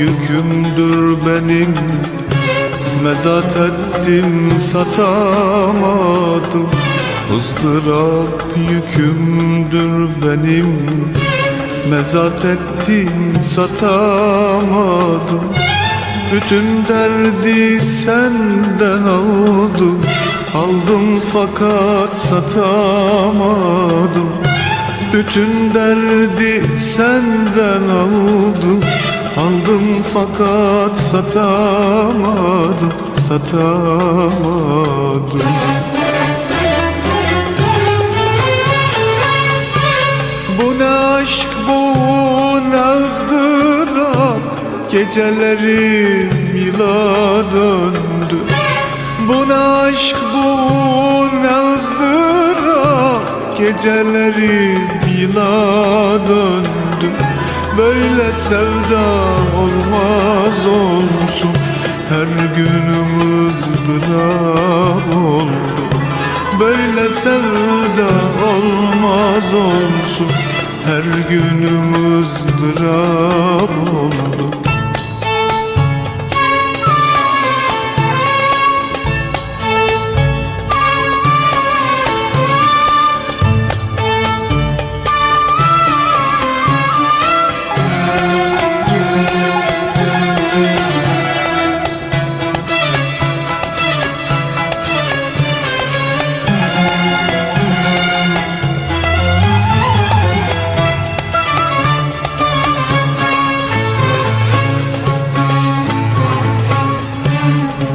yükümdür benim. Mezat ettim satamadım. Izdırap yükümdür benim. Mezat ettim satamadım. Bütün derdi senden aldım. Aldım fakat satamadım. Bütün derdi senden aldım Aldım fakat satamadım Satamadım. Bu ne aşk bu ne ızdırap Gecelerim yıla döndü. Bu ne aşk bu ne ızdırap Gecelerim yıla döndü Böyle sevda olmaz olsun. Her günüm ızdırap oldu. Böyle sevda olmaz olsun. Her günüm ızdırap oldu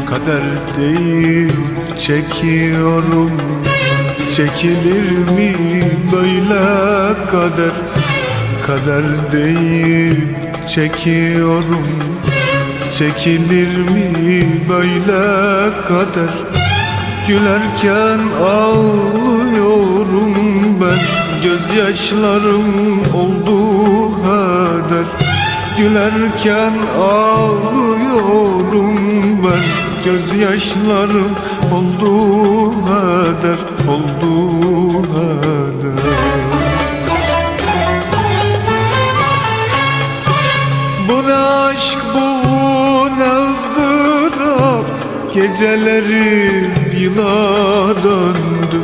Kader değil çekiyorum. Çekilir mi böyle kader? Kader değil çekiyorum. Çekilir mi böyle kader? Gülerken ağlıyorum ben. Gözyaşlarım oldu heder Gülerken ağlıyorum ben Gözyaşlarım oldu heder Oldu heder Bu ne aşk bu ne ızdırap Gecelerim yıla döndü.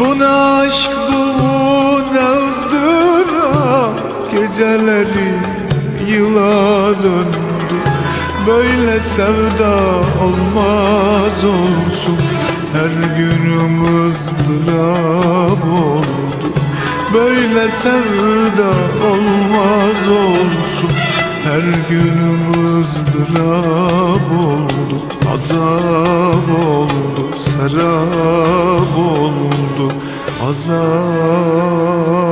Bu ne aşk bu ne ızdırap Gecelerim yıla döndü Böyle sevda olmaz olsun. Her günüm ızdırap oldu Böyle sevda olmaz olsun. Her günüm ızdırap oldu Azap oldu, serap oldu. Azap